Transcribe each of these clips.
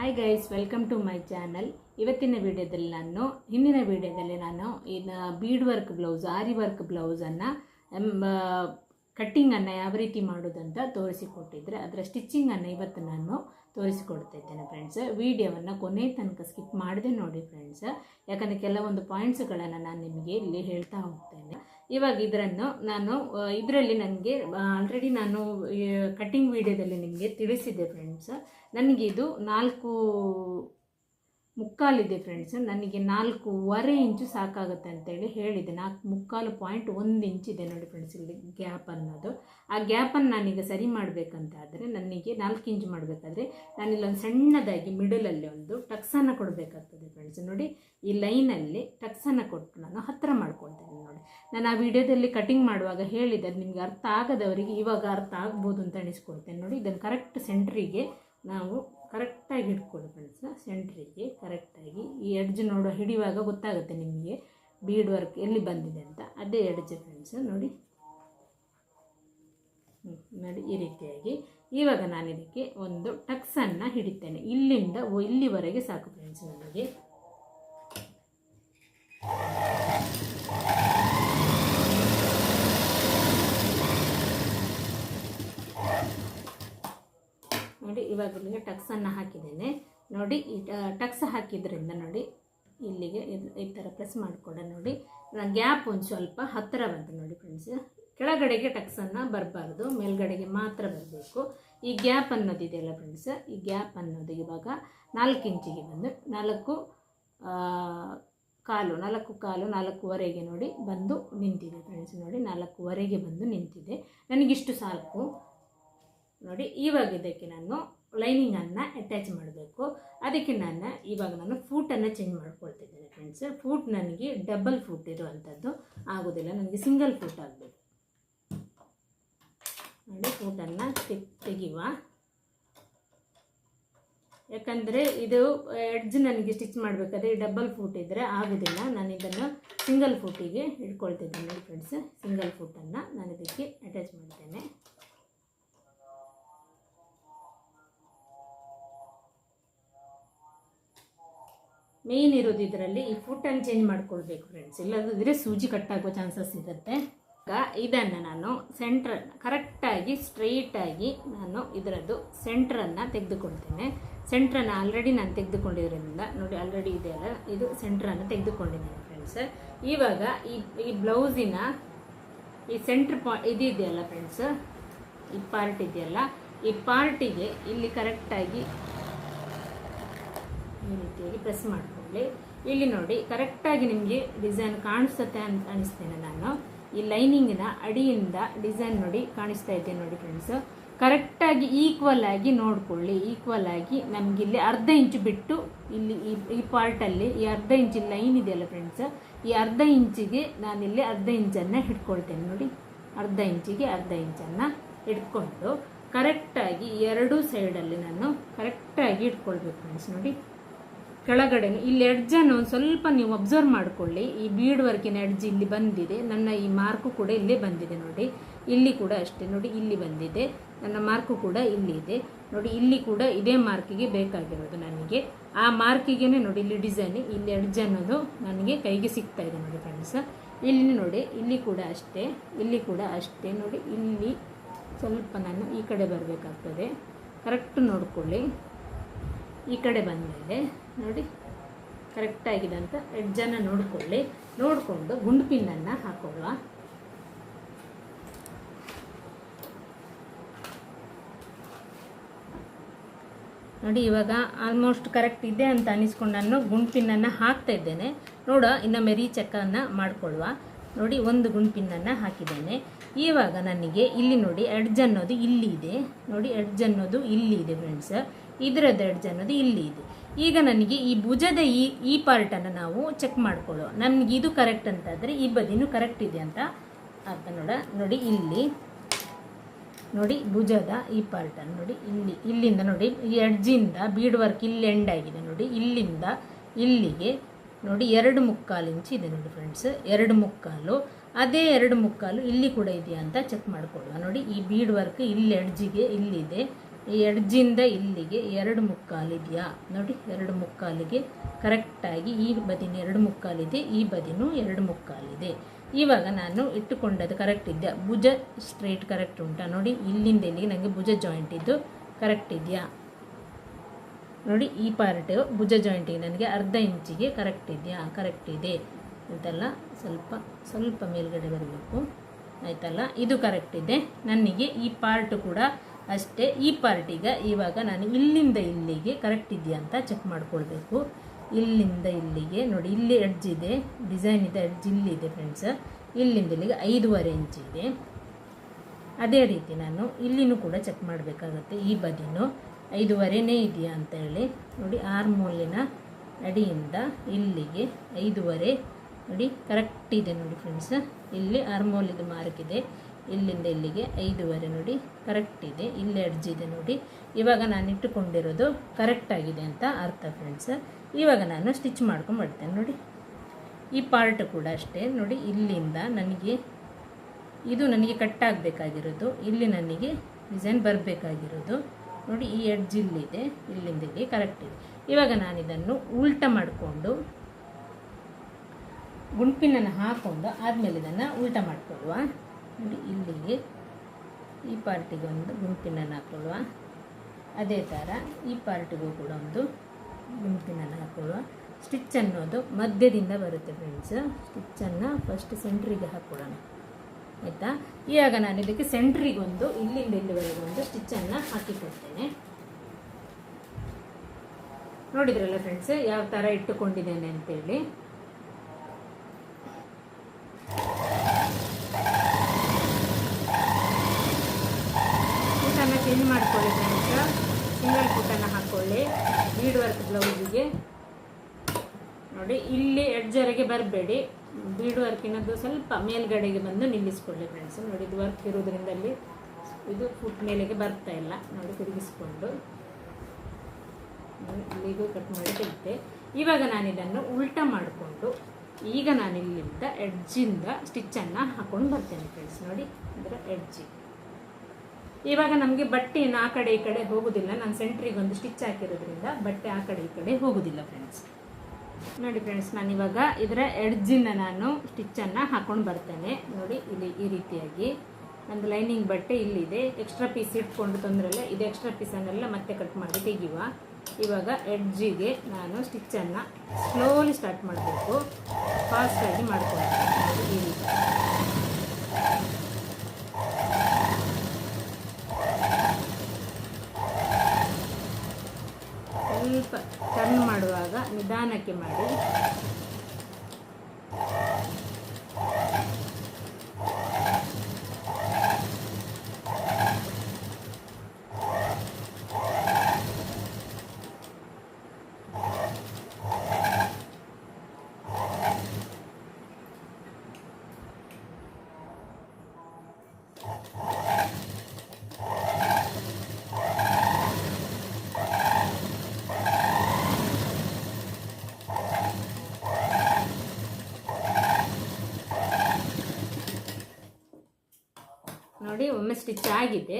Hi guys welcome to my channel ಇವತ್ತಿನ ವಿಡಿಯೋದಲ್ಲಿ ನಾನು, ಹಿಂದಿನ ವಿಡಿಯೋದಲ್ಲಿ ನಾನು ಇನ್ನು bead work blouse aari work ಬ್ಲೌಸನ್ನು ಕಟ್ಟಿಂಗನ್ನು ಯಾವ ರೀತಿ ಮಾಡೋದಂತ ತೋರಿಸಿಕೊಟ್ಟಿದ್ರೆ, ಅದರ ಸ್ಟಿಚ್ಚಿಂಗನ್ನು ಇವತ್ತು ನಾನು ತೋರಿಸಿಕೊಡ್ತಾ ಇದ್ದೇನೆ ಫ್ರೆಂಡ್ಸ್ ವಿಡಿಯೋವನ್ನು ಕೊನೆ ತನಕ ಸ್ಕಿಪ್ ಮಾಡದೆ ನೋಡಿ ಫ್ರೆಂಡ್ಸ್ ಯಾಕಂದರೆ ಕೆಲವೊಂದು ಪಾಯಿಂಟ್ಸ್ಗಳನ್ನು ನಾನು ನಿಮಗೆ ಇಲ್ಲಿ ಹೇಳ್ತಾ ಹೋಗ್ತೇನೆ. ಇವಾಗ ಇದರನ್ನು ನಾನು ಇದರಲ್ಲಿ ನನಗೆ ಆಲ್ರೆಡಿ ನಾನು ಕಟ್ಟಿಂಗ್ ವಿಡಿಯೋದಲ್ಲಿ ನಿಮಗೆ ತಿಳಿಸಿದ್ದೆ ಫ್ರೆಂಡ್ಸ್ ನನಗಿದು ನಾಲ್ಕು ಮುಕ್ಕಾಲಿದೆ ಫ್ರೆಂಡ್ಸ್ ನನಗೆ ನಾಲ್ಕೂವರೆ ಇಂಚು ಸಾಕಾಗುತ್ತೆ ಅಂತೇಳಿ ಹೇಳಿದೆ. ನಾಲ್ಕು ಮುಕ್ಕಾಲು ಪಾಯಿಂಟ್ ಒಂದು ಇದೆ ನೋಡಿ ಫ್ರೆಂಡ್ಸ್ ಇಲ್ಲಿ ಗ್ಯಾಪ್ ಅನ್ನೋದು. ಆ ಗ್ಯಾಪನ್ನು ನಾನೀಗ ಸರಿ ಮಾಡಬೇಕಂತಾದರೆ ನನಗೆ ನಾಲ್ಕು ಇಂಚು ಮಾಡಬೇಕಾದ್ರೆ ನಾನಿಲ್ಲೊಂದು ಸಣ್ಣದಾಗಿ ಮಿಡಲಲ್ಲಿ ಒಂದು ಟಕ್ಸನ್ನು ಕೊಡಬೇಕಾಗ್ತದೆ ಫ್ರೆಂಡ್ಸ್ ನೋಡಿ, ಈ ಲೈನಲ್ಲಿ ಟಕ್ಸನ್ನು ಕೊಟ್ಟು ನಾನು ಹತ್ತಿರ ಮಾಡ್ಕೊಳ್ತೇನೆ ನೋಡಿ. ನಾನು ಆ ವಿಡಿಯೋದಲ್ಲಿ ಕಟಿಂಗ್ ಮಾಡುವಾಗ ಹೇಳಿದೆ, ನಿಮಗೆ ಅರ್ಥ ಆಗದವರಿಗೆ ಇವಾಗ ಅರ್ಥ ಆಗ್ಬೋದು ಅಂತ ಅನಿಸ್ಕೊಳ್ತೇನೆ ನೋಡಿ. ಇದನ್ನು ಕರೆಕ್ಟ್ ಸೆಂಟ್ರಿಗೆ ನಾವು ಕರೆಕ್ಟಾಗಿ ಹಿಡ್ಕೊಳ್ಳಿ ಫ್ರೆಂಡ್ಸ್ ಸೆಂಟ್ರಿಗೆ ಕರೆಕ್ಟಾಗಿ ಈ ಎಡ್ಜ್ ನೋಡೋ ಹಿಡಿಯುವಾಗ ಗೊತ್ತಾಗುತ್ತೆ ನಿಮಗೆ ಬೀಡ್ ವರ್ಕ್ ಎಲ್ಲಿ ಬಂದಿದೆ ಅಂತ. ಅದೇ ಎಡ್ಜ್ ಫ್ರೆಂಡ್ಸ್ ನೋಡಿ. ನೋಡಿ ಈ ರೀತಿಯಾಗಿ. ಇವಾಗ ನಾನು ಇದಕ್ಕೆ ಒಂದು ಟಕ್ಸನ್ನು ಹಿಡಿತೇನೆ. ಇಲ್ಲಿಂದ ಇಲ್ಲಿವರೆಗೆ ಸಾಕು ಫ್ರೆಂಡ್ಸ್ ನನಗೆ ನೋಡಿ, ಇವಾಗ ಇಲ್ಲಿಗೆ ಟಕ್ಸನ್ನು ಹಾಕಿದ್ದೇನೆ. ನೋಡಿ, ಈ ಟಕ್ಸ್ ಹಾಕಿದ್ರಿಂದ ನೋಡಿ, ಇಲ್ಲಿಗೆ ಈ ಥರ ಪ್ರೆಸ್ ಮಾಡಿಕೊಡ ನೋಡಿ. ಗ್ಯಾಪ್ ಒಂದು ಸ್ವಲ್ಪ ಹತ್ತಿರ ಬಂತು ನೋಡಿ ಫ್ರೆಂಡ್ಸ್ ಕೆಳಗಡೆಗೆ ಟಕ್ಸನ್ನು ಬರಬಾರ್ದು, ಮೇಲ್ಗಡೆಗೆ ಮಾತ್ರ ಬರಬೇಕು. ಈ ಗ್ಯಾಪ್ ಅನ್ನೋದಿದೆಯಲ್ಲ ಫ್ರೆಂಡ್ಸ್ ಈ ಗ್ಯಾಪ್ ಅನ್ನೋದು ಇವಾಗ ನಾಲ್ಕು ಇಂಚಿಗೆ ಬಂದು, ನಾಲ್ಕು ಕಾಲು ನಾಲ್ಕು ಕಾಲು, ನಾಲ್ಕೂವರೆಗೆ ನೋಡಿ ಬಂದು ನಿಂತಿದೆ ಫ್ರೆಂಡ್ಸ್ ನೋಡಿ, ನಾಲ್ಕೂವರೆಗೆ ಬಂದು ನಿಂತಿದೆ. ನನಗಿಷ್ಟು ಸಾಕು. ನೋಡಿ, ಇವಾಗ ಇದಕ್ಕೆ ನಾನು ಲೈನಿಂಗನ್ನು ಅಟ್ಯಾಚ್ ಮಾಡಬೇಕು. ಅದಕ್ಕೆ ನಾನು ಇವಾಗ ನಾನು ಫೂಟನ್ನು ಚೇಂಜ್ ಮಾಡ್ಕೊಳ್ತಿದ್ದೇನೆ ಫ್ರೆಂಡ್ಸ್ ಫೂಟ್ ನನಗೆ ಡಬಲ್ ಫೂಟ್ ಇರುವಂಥದ್ದು ಆಗೋದಿಲ್ಲ. ನನಗೆ ಸಿಂಗಲ್ ಫೂಟ್ ಆಗಬೇಕು. ನೋಡಿ ಫೂಟನ್ನು ತೆಗೆಯುವ ಯಾಕಂದರೆ ಇದು ಎಡ್ಜ್ ನನಗೆ ಸ್ಟಿಚ್ ಮಾಡಬೇಕಾದ್ರೆ ಡಬಲ್ ಫೂಟ್ ಇದ್ದರೆ ಆಗೋದಿಲ್ಲ. ನಾನು ಇದನ್ನು ಸಿಂಗಲ್ ಫೂಟಿಗೆ ಇಟ್ಕೊಳ್ತಿದ್ದೇನೆ ಫ್ರೆಂಡ್ಸ್ ಸಿಂಗಲ್ ಫೂಟನ್ನು ನಾನು ಇದಕ್ಕೆ ಅಟ್ಯಾಚ್ ಮಾಡ್ತೇನೆ. ಮೇನ್ ಇರೋದು ಇದರಲ್ಲಿ ಈ ಫುಟ್ಟನ್ನು ಚೇಂಜ್ ಮಾಡ್ಕೊಳ್ಬೇಕು ಫ್ರೆಂಡ್ಸ್ ಇಲ್ಲದಿದ್ದರೆ ಸೂಜಿ ಕಟ್ಟಾಗೋ ಚಾನ್ಸಸ್ ಇರುತ್ತೆ. ಈಗ ಇದನ್ನು ನಾನು ಸೆಂಟ್ರ್ ಕರೆಕ್ಟಾಗಿ ಸ್ಟ್ರೈಟಾಗಿ ನಾನು ಇದರದ್ದು ಸೆಂಟ್ರನ್ನು ತೆಗೆದುಕೊಳ್ತೇನೆ. ಸೆಂಟ್ರನ್ನು ಆಲ್ರೆಡಿ ನಾನು ತೆಗೆದುಕೊಂಡಿರೋದ್ರಿಂದ, ನೋಡಿ ಆಲ್ರೆಡಿ ಇದೆಯಲ್ಲ ಇದು ಸೆಂಟ್ರನ್ನು ತೆಗೆದುಕೊಂಡಿದ್ದೇನೆ ಫ್ರೆಂಡ್ಸ್ ಇವಾಗ ಈ ಈ ಬ್ಲೌಸಿನ ಈ ಸೆಂಟ್ರ್ ಪಾ ಇದಿದೆಯಲ್ಲ ಫ್ರೆಂಡ್ಸ್ ಈ ಪಾರ್ಟ್ ಇದೆಯಲ್ಲ? ಈ ಪಾರ್ಟಿಗೆ ಇಲ್ಲಿ ಕರೆಕ್ಟಾಗಿ ಈ ರೀತಿಯಾಗಿ ಪ್ರೆಸ್ ಮಾಡಿಕೊಳ್ಳಿ. ಇಲ್ಲಿ ನೋಡಿ ಕರೆಕ್ಟಾಗಿ ನಿಮಗೆ ಡಿಸೈನ್ ಕಾಣಿಸುತ್ತೆ ಅಂತ ಅನಿಸ್ತೇನೆ ನಾನು. ಈ ಲೈನಿಂಗಿನ ಅಡಿಯಿಂದ ಡಿಸೈನ್ ನೋಡಿ ಕಾಣಿಸ್ತಾ ಇದೆ ನೋಡಿ ಫ್ರೆಂಡ್ಸ್ ಕರೆಕ್ಟಾಗಿ ಈಕ್ವಲ್ ಆಗಿ ನೋಡಿಕೊಳ್ಳಿ. ಈಕ್ವಲ್ ಆಗಿ ನಮಗಿಲ್ಲಿ ಅರ್ಧ ಇಂಚು ಬಿಟ್ಟು ಇಲ್ಲಿ ಈ ಈ ಪಾರ್ಟಲ್ಲಿ ಈ ಅರ್ಧ ಇಂಚಿನ ಲೈನ್ ಇದೆಯಲ್ಲ ಫ್ರೆಂಡ್ಸ್ ಈ ಅರ್ಧ ಇಂಚಿಗೆ ನಾನಿಲ್ಲಿ ಅರ್ಧ ಇಂಚನ್ನು ಹಿಡ್ಕೊಳ್ತೇನೆ ನೋಡಿ. ಅರ್ಧ ಇಂಚಿಗೆ ಅರ್ಧ ಇಂಚನ್ನು ಹಿಡ್ಕೊಂಡು ಕರೆಕ್ಟಾಗಿ ಎರಡೂ ಸೈಡಲ್ಲಿ ನಾನು ಕರೆಕ್ಟಾಗಿ ಇಟ್ಕೊಳ್ಬೇಕು ಫ್ರೆಂಡ್ಸ್ ನೋಡಿ. ಕೆಳಗಡೆ ಇಲ್ಲಿ ಎಡ್ಜನ್ನು ಒಂದು ಸ್ವಲ್ಪ ನೀವು ಅಬ್ಸರ್ವ್ ಮಾಡಿಕೊಳ್ಳಿ. ಈ ಬೀಡ್ ವರ್ಕಿನ ಎಡ್ಜ್ ಇಲ್ಲಿ ಬಂದಿದೆ. ನನ್ನ ಈ ಮಾರ್ಕು ಕೂಡ ಇಲ್ಲೇ ಬಂದಿದೆ ನೋಡಿ. ಇಲ್ಲಿ ಕೂಡ ಅಷ್ಟೇ, ನೋಡಿ, ಇಲ್ಲಿ ಬಂದಿದೆ. ನನ್ನ ಮಾರ್ಕು ಕೂಡ ಇಲ್ಲಿ ಇದೆ. ನೋಡಿ, ಇಲ್ಲಿ ಕೂಡ ಇದೇ ಮಾರ್ಕಿಗೆ ಬೇಕಾಗಿರೋದು ನನಗೆ. ಆ ಮಾರ್ಕಿಗೆ ನೋಡಿ, ಇಲ್ಲಿ ಡಿಸೈನ್ ಇಲ್ಲಿ ಎಡ್ಜ್ ಅನ್ನೋದು ನನಗೆ ಕೈಗೆ ಸಿಗ್ತಾ ಇದೆ ನೋಡಿ ಫ್ರೆಂಡ್ಸ್ ಇಲ್ಲಿ ನೋಡಿ, ಇಲ್ಲಿ ಕೂಡ ಅಷ್ಟೇ, ಇಲ್ಲಿ ಕೂಡ ಅಷ್ಟೇ. ನೋಡಿ, ಇಲ್ಲಿ ಸ್ವಲ್ಪ ನಾನು ಈ ಕಡೆ ಬರಬೇಕಾಗ್ತದೆ. ಕರೆಕ್ಟ್ ನೋಡ್ಕೊಳ್ಳಿ. ಈ ಕಡೆ ಬಂದಮೇಲೆ ನೋಡಿ ಕರೆಕ್ಟಾಗಿದೆ ಅಂತ ಎಡ್ಜನ್ನು ನೋಡಿಕೊಳ್ಳಿ. ನೋಡಿಕೊಂಡು ಗುಂಡು ಪಿನ್ನನ್ನು ಹಾಕೊಳ್ಳುವ. ನೋಡಿ, ಇವಾಗ ಆಲ್ಮೋಸ್ಟ್ ಕರೆಕ್ಟ್ ಇದೆ ಅಂತ ಅನಿಸ್ಕೊಂಡು ನಾನು ಗುಂಡು ಪಿನ್ನನ್ನು ಹಾಕ್ತಾ ಇದ್ದೇನೆ. ನೋಡ, ಇನ್ನೊಮ್ಮೆ ರೀಚೆಕ್ಕನ್ನು ಮಾಡಿಕೊಳ್ಳುವ. ನೋಡಿ, ಒಂದು ಗುಂಡು ಪಿನ್ನನ್ನು ಹಾಕಿದ್ದೇನೆ. ಇವಾಗ ನನಗೆ ಇಲ್ಲಿ ನೋಡಿ ಎಡ್ಜ್ ಅನ್ನೋದು ಇಲ್ಲಿ ಇದೆ. ನೋಡಿ ಎಡ್ಜ್ ಅನ್ನೋದು ಇಲ್ಲಿ ಇದೆ ಫ್ರೆಂಡ್ಸ್ ಇದರದ್ದು ಎಡ್ಜ್ ಅನ್ನೋದು ಇಲ್ಲಿ ಇದೆ. ಈಗ ನನಗೆ ಈ ಭುಜದ ಈ ಈ ಪಾರ್ಟನ್ನು ನಾವು ಚೆಕ್ ಮಾಡ್ಕೊಳ್ಳೋ ನಮಗೆ ಇದು ಕರೆಕ್ಟ್ ಅಂತಾದರೆ ಈ ಬದಿನೂ ಕರೆಕ್ಟ್ ಇದೆ ಅಂತ ಅರ್ಥ ನೋಡ, ನೋಡಿ ಇಲ್ಲಿ. ನೋಡಿ ಭುಜದ ಈ ಪಾರ್ಟನ್ನು ನೋಡಿ ಇಲ್ಲಿ, ಇಲ್ಲಿಂದ ನೋಡಿ, ಈ ಎಡ್ಜಿಂದ ಬೀಡ್ ವರ್ಕ್ ಇಲ್ಲಿ ಎಂಡ್ ಆಗಿದೆ ನೋಡಿ, ಇಲ್ಲಿಂದ ಇಲ್ಲಿಗೆ ನೋಡಿ ಎರಡು ಮುಕ್ಕಾಲು ಇಂಚ್ ಇದೆ ನೋಡಿ ಫ್ರೆಂಡ್ಸ್ ಎರಡು ಮುಕ್ಕಾಲು, ಅದೇ ಎರಡು ಮುಕ್ಕಾಲು ಇಲ್ಲಿ ಕೂಡ ಇದೆಯಾ ಅಂತ ಚೆಕ್ ಮಾಡಿಕೊಳ್ಳುವ ನೋಡಿ ಈ ಬೀಡ್ ವರ್ಕ್ ಇಲ್ಲಿ ಎಡ್ಜಿಗೆ ಇಲ್ಲಿದೆ. ಎಡ್ಜಿಂದ ಇಲ್ಲಿಗೆ ಎರಡು ಮುಕ್ಕಾಲಿದೆಯಾ? ನೋಡಿ, ಎರಡು ಮುಕ್ಕಾಲಿಗೆ. ಕರೆಕ್ಟಾಗಿ ಈ ಬದಿನ ಎರಡು ಮುಕ್ಕಾಲಿದೆ, ಈ ಬದಿನೂ ಎರಡು ಮುಕ್ಕಾಲಿದೆ. ಇವಾಗ ನಾನು ಇಟ್ಟುಕೊಂಡದ್ದು ಕರೆಕ್ಟ್ ಇದೆಯಾ? ಭುಜ ಸ್ಟ್ರೈಟ್ ಕರೆಕ್ಟ್ ಉಂಟಾ? ನೋಡಿ, ಇಲ್ಲಿಂದ ಇಲ್ಲಿಗೆ ನನಗೆ ಭುಜ ಜಾಯಿಂಟ್ ಇದ್ದು ಕರೆಕ್ಟ್ ಇದೆಯಾ? ನೋಡಿ, ಈ ಪಾರ್ಟ್ ಭುಜ ಜಾಯಿಂಟಿಗೆ ನನಗೆ ಅರ್ಧ ಇಂಚಿಗೆ ಕರೆಕ್ಟ್ ಇದೆಯಾ? ಕರೆಕ್ಟ್ ಇದೆ. ಅಂತೆಲ್ಲ ಸ್ವಲ್ಪ ಸ್ವಲ್ಪ ಮೇಲ್ಗಡೆ ಬರಬೇಕು. ಆಯ್ತಲ್ಲ? ಇದು ಕರೆಕ್ಟ್ ಇದೆ. ನನಗೆ ಈ ಪಾರ್ಟ್ ಕೂಡ ಅಷ್ಟೇ ಈ ಪಾರ್ಟಿಗೆ ಇವಾಗ ನಾನು ಇಲ್ಲಿಂದ ಇಲ್ಲಿಗೆ ಕರೆಕ್ಟ್ ಇದೆಯಾ ಅಂತ ಚೆಕ್ ಮಾಡ್ಕೊಳ್ಬೇಕು. ಇಲ್ಲಿಂದ ಇಲ್ಲಿಗೆ ನೋಡಿ, ಇಲ್ಲಿ ಎಡ್ಜ್ ಇದೆ ಡಿಸೈನ್ ಇದೆ ಎಡ್ಜ್ ಇಲ್ಲಿದೆ ಫ್ರೆಂಡ್ಸ್ ಇಲ್ಲಿಂದ ಇಲ್ಲಿಗೆ ಐದೂವರೆ ಇಂಚ್ ಇದೆ. ಅದೇ ರೀತಿ ನಾನು ಇಲ್ಲಿನೂ ಕೂಡ ಚೆಕ್ ಮಾಡಬೇಕಾಗತ್ತೆ, ಈ ಬದಿನೂ ಐದೂವರೆನೇ ಇದೆಯಾ ಅಂತ ಹೇಳಿ. ನೋಡಿ ಆರ್ಮೋಲಿನ ಅಡಿಯಿಂದ ಇಲ್ಲಿಗೆ ಐದೂವರೆ, ನೋಡಿ ಕರೆಕ್ಟ್ ಇದೆ ನೋಡಿ ಫ್ರೆಂಡ್ಸ್ ಇಲ್ಲಿ ಆರ್ಮೋಲಿದು ಮಾರ್ಕ್ ಇದೆ. ಇಲ್ಲಿಂದ ಇಲ್ಲಿಗೆ ಐದೂವರೆ ನೋಡಿ ಕರೆಕ್ಟ್ ಇದೆ. ಇಲ್ಲಿ ಎಡ್ಜ್ ಇದೆ ನೋಡಿ. ಇವಾಗ ನಾನು ಇಟ್ಟುಕೊಂಡಿರೋದು ಕರೆಕ್ಟ್ ಆಗಿದೆ ಅಂತ ಅರ್ಥ ಫ್ರೆಂಡ್ಸ್ ಇವಾಗ ನಾನು ಸ್ಟಿಚ್ ಮಾಡ್ಕೊಂಡು ಮಾಡ್ತೇನೆ ನೋಡಿ. ಈ ಪಾರ್ಟ್ ಕೂಡ ಅಷ್ಟೇ ನೋಡಿ. ಇಲ್ಲಿಂದ ನನಗೆ ಇದು ನನಗೆ ಕಟ್ ಆಗಬೇಕಾಗಿರೋದು. ಇಲ್ಲಿ ನನಗೆ ಡಿಸೈನ್ ಬರಬೇಕಾಗಿರೋದು. ನೋಡಿ, ಈ ಎಡ್ಜ್ ಇಲ್ಲಿದೆ. ಇಲ್ಲಿಂದ ಇಲ್ಲಿ ಕರೆಕ್ಟ್ ಇದೆ. ಇವಾಗ ನಾನು ಇದನ್ನು ಉಲ್ಟ ಮಾಡಿಕೊಂಡು ಗುಂಪಿನನ್ನು ಹಾಕೊಂಡು ಆದಮೇಲೆ ಇದನ್ನು ಉಲ್ಟ ಮಾಡ್ಕೊಳ್ಳುವ. ನೋಡಿ ಇಲ್ಲಿಗೆ ಈ ಪಾರ್ಟಿಗೆ ಒಂದು ಗುಂಪಿನನ್ನು ಹಾಕ್ಕೊಳ್ಳುವ ಅದೇ ಥರ ಈ ಪಾರ್ಟಿಗೂ ಕೂಡ ಒಂದು ಗುಂಪಿನನ್ನು ಹಾಕ್ಕೊಳ್ಳುವ ಸ್ಟಿಚ್ ಅನ್ನೋದು ಮಧ್ಯದಿಂದ ಬರುತ್ತೆ ಫ್ರೆಂಡ್ಸ್ ಸ್ಟಿಚ್ಚನ್ನು ಫಸ್ಟ್ ಸೆಂಟ್ರಿಗೆ ಹಾಕ್ಕೊಳ್ಳೋಣ ಆಯಿತಾ? ಇವಾಗ ನಾನು ಇದಕ್ಕೆ ಸೆಂಟ್ರಿಗೊಂದು ಇಲ್ಲಿಂದ ಇಲ್ಲಿವರೆಗೂ ಒಂದು ಸ್ಟಿಚ್ಚನ್ನು ಹಾಕಿಕೊಡ್ತೇನೆ. ನೋಡಿದ್ರಲ್ಲ ಫ್ರೆಂಡ್ಸ್ ಯಾವ ಥರ ಇಟ್ಟುಕೊಂಡಿದ್ದೇನೆ ಅಂತೇಳಿ ಪುಟನ್ನು ಚೇಂಜ್ ಮಾಡ್ಕೊಳ್ಳಿ ಫ್ರೆಂಡ್ಸ್ ಸಿಂಗಲ್ ಪುಟನ್ನು ಹಾಕ್ಕೊಳ್ಳಿ ಬೀಡ್ ವರ್ಕ್ ಬ್ಲೌಸಿಗೆ. ನೋಡಿ, ಇಲ್ಲಿ ಎಡ್ಜರಿಗೆ ಬರಬೇಡಿ. ಬೀಡ್ ವರ್ಕಿನದ್ದು ಸ್ವಲ್ಪ ಮೇಲ್ಗಡೆಗೆ ಬಂದು ನಿಲ್ಲಿಸ್ಕೊಳ್ಳಿ ಫ್ರೆಂಡ್ಸ್ ನೋಡಿ, ಇದು ವರ್ಕ್ ಇರೋದ್ರಿಂದ ಅಲ್ಲಿ ಇದು ಫುಟ್ ಮೇಲೆಗೆ ಬರ್ತಾ ಇಲ್ಲ. ನೋಡಿ, ತಿರುಗಿಸ್ಕೊಂಡು. ಇಲ್ಲಿಗೂ ಕಟ್ ಮಾಡಿ ತೆಗಿತೆ ಇವಾಗ ನಾನಿದನ್ನು ಉಲ್ಟ ಉಲ್ಟಾ ಮಾಡಿಕೊಂಡು ಈಗ ನಾನಿಲ್ಲಿಂದ ಎಡ್ಜಿಂದ ಸ್ಟಿಚ್ಚನ್ನು ಹಾಕೊಂಡು ಬರ್ತೇನೆ ಫ್ರೆಂಡ್ಸ್ ನೋಡಿ ಅದರ ಎಡ್ಜಿ ಇವಾಗ ನಮಗೆ ಬಟ್ಟೆ ಆ ಕಡೆ ಈ ಕಡೆ ಹೋಗೋದಿಲ್ಲ. ನಾನು ಸೆಂಟ್ರಿಗೆ ಒಂದು ಸ್ಟಿಚ್ ಹಾಕಿರೋದ್ರಿಂದ ಬಟ್ಟೆ ಆ ಕಡೆ ಈ ಕಡೆ ಹೋಗೋದಿಲ್ಲ ಫ್ರೆಂಡ್ಸ್ ನೋಡಿ ಫ್ರೆಂಡ್ಸ್ ನಾನು ಇವಾಗ ಇದರ ಎಡ್ಜಿನ ನಾನು ಸ್ಟಿಚ್ಚನ್ನು ಹಾಕೊಂಡು ಬರ್ತೇನೆ. ನೋಡಿ, ಇಲ್ಲಿ ಈ ರೀತಿಯಾಗಿ ನಂದು ಲೈನಿಂಗ್ ಬಟ್ಟೆ ಇಲ್ಲಿದೆ. ಎಕ್ಸ್ಟ್ರಾ ಪೀಸ್ ಇಟ್ಕೊಂಡು ತೊಂದರೆ ಇಲ್ಲ ಇದು ಎಕ್ಸ್ಟ್ರಾ ಪೀಸನ್ನೆಲ್ಲ ಮತ್ತೆ ಕಟ್ ಮಾಡಿ ತೆಗೆಯುವ. ಇವಾಗ ಎಡ್ಜಿಗೆ ನಾನು ಸ್ಟಿಚ್ಚನ್ನು ಸ್ಲೋಲಿ ಸ್ಟಾರ್ಟ್ ಮಾಡಬೇಕು. ಫಾಸ್ಟಾಗಿ ಮಾಡ್ಕೊಳ್ತೀನಿ. ಈ ರೀತಿ. ಸ್ವಲ್ಪ ಟರ್ನ್ ಮಾಡುವಾಗ ನಿಧಾನಕ್ಕೆ ಮಾಡಿ. ನೋಡಿ ಒಮ್ಮೆ ಸ್ಟಿಚ್ ಆಗಿದೆ.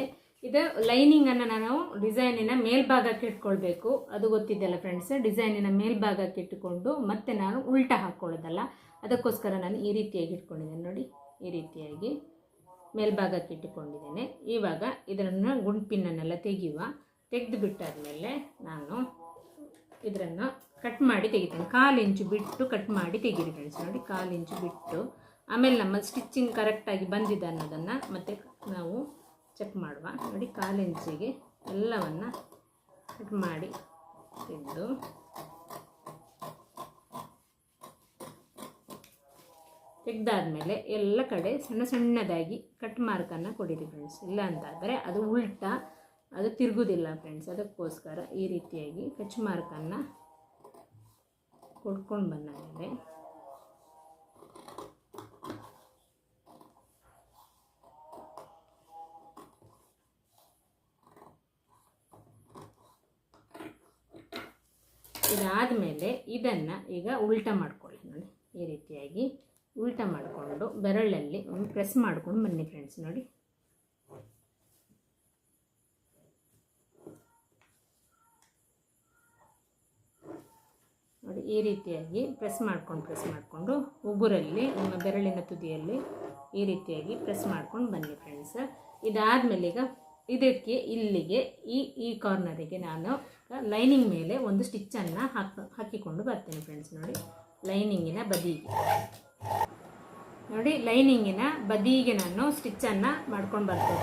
ಇದು ಲೈನಿಂಗನ್ನು ನಾನು ಡಿಸೈನಿನ ಮೇಲ್ಭಾಗಕ್ಕೆ ಇಟ್ಕೊಳ್ಬೇಕು. ಅದು ಗೊತ್ತಿದ್ದಲ್ಲ ಫ್ರೆಂಡ್ಸ್ ಡಿಸೈನಿನ ಮೇಲ್ಭಾಗಕ್ಕೆ ಇಟ್ಟುಕೊಂಡು ಮತ್ತೆ ನಾನು ಉಲ್ಟ ಹಾಕ್ಕೊಳ್ಳೋದಲ್ಲ ಅದಕ್ಕೋಸ್ಕರ ನಾನು ಈ ರೀತಿಯಾಗಿ ಇಟ್ಕೊಂಡಿದ್ದೇನೆ ನೋಡಿ. ಈ ರೀತಿಯಾಗಿ ಮೇಲ್ಭಾಗಕ್ಕೆ ಇಟ್ಟುಕೊಂಡಿದ್ದೇನೆ. ಇವಾಗ ಇದನ್ನು ಗುಂಪಿನನ್ನೆಲ್ಲ ತೆಗೆಯುವ ತೆಗೆದು ಬಿಟ್ಟಾದಮೇಲೆ ನಾನು ಇದನ್ನು ಕಟ್ ಮಾಡಿ ತೆಗಿತೇನೆ. ಕಾಲು ಇಂಚು ಬಿಟ್ಟು ಕಟ್ ಮಾಡಿ ತೆಗೀರಿ ಫ್ರೆಂಡ್ಸ್ ನೋಡಿ, ಕಾಲು ಇಂಚು ಬಿಟ್ಟು. ಆಮೇಲೆ ನಮ್ಮ ಸ್ಟಿಚ್ಚಿಂಗ್ ಕರೆಕ್ಟಾಗಿ ಬಂದಿದೆ ಅನ್ನೋದನ್ನು ಮತ್ತೆ ನಾವು ಚೆಕ್ ಮಾಡುವ. ನೋಡಿ ಕಾಲೆಂಚಿಗೆ ಎಲ್ಲವನ್ನು ಕಟ್ ಮಾಡಿ ತೆಗೆದು. ತೆಗೆದಾದ್ಮೇಲೆ ಎಲ್ಲ ಕಡೆ ಸಣ್ಣ ಸಣ್ಣದಾಗಿ ಕಟ್ ಮಾರ್ಕನ್ನು ಕೊಡಿರಿ ಫ್ರೆಂಡ್ಸ್ ಇಲ್ಲ ಅಂತಾದರೆ ಅದು ಉಲ್ಟಾ, ಅದು ತಿರುಗುದಿಲ್ಲ ಫ್ರೆಂಡ್ಸ್ ಅದಕ್ಕೋಸ್ಕರ ಈ ರೀತಿಯಾಗಿ ಕಚ್ ಮಾರ್ಕನ್ನು ಕೊಡ್ಕೊಂಡು ಬಂದಾಗಿದೆ. ಅದಾದಮೇಲೆ ಇದನ್ನು ಈಗ ಉಲ್ಟ ಮಾಡ್ಕೊಳ್ಳಿ ನೋಡಿ. ಈ ರೀತಿಯಾಗಿ ಉಲ್ಟ ಮಾಡಿಕೊಂಡು ಬೆರಳಲ್ಲಿ ಒಂದು ಪ್ರೆಸ್ ಮಾಡ್ಕೊಂಡು ಬನ್ನಿ ಫ್ರೆಂಡ್ಸ್ ನೋಡಿ. ನೋಡಿ, ಈ ರೀತಿಯಾಗಿ ಪ್ರೆಸ್ ಮಾಡ್ಕೊಂಡು ಪ್ರೆಸ್ ಮಾಡಿಕೊಂಡು ಉಗುರಲ್ಲಿ, ನಿಮ್ಮ ಬೆರಳಿನ ತುದಿಯಲ್ಲಿ ಈ ರೀತಿಯಾಗಿ ಪ್ರೆಸ್ ಮಾಡ್ಕೊಂಡು ಬನ್ನಿ ಫ್ರೆಂಡ್ಸ್ ಇದಾದ ಈಗ ಇದಕ್ಕೆ ಇಲ್ಲಿಗೆ ಈ ಈ ಕಾರ್ನರಿಗೆ ನಾನು ಲೈನಿಂಗ್ ಮೇಲೆ ಒಂದು ಸ್ಟಿಚ್ಚನ್ನು ಹಾಕಿ, ಹಾಕಿಕೊಂಡು ಬರ್ತೇನೆ ಫ್ರೆಂಡ್ಸ್ ನೋಡಿ ಲೈನಿಂಗಿನ ಬದಿಗೆ. ನೋಡಿ ಲೈನಿಂಗಿನ ಬದಿಗೆ ನಾನು ಸ್ಟಿಚ್ಚನ್ನು ಮಾಡ್ಕೊಂಡು ಬರ್ತಾ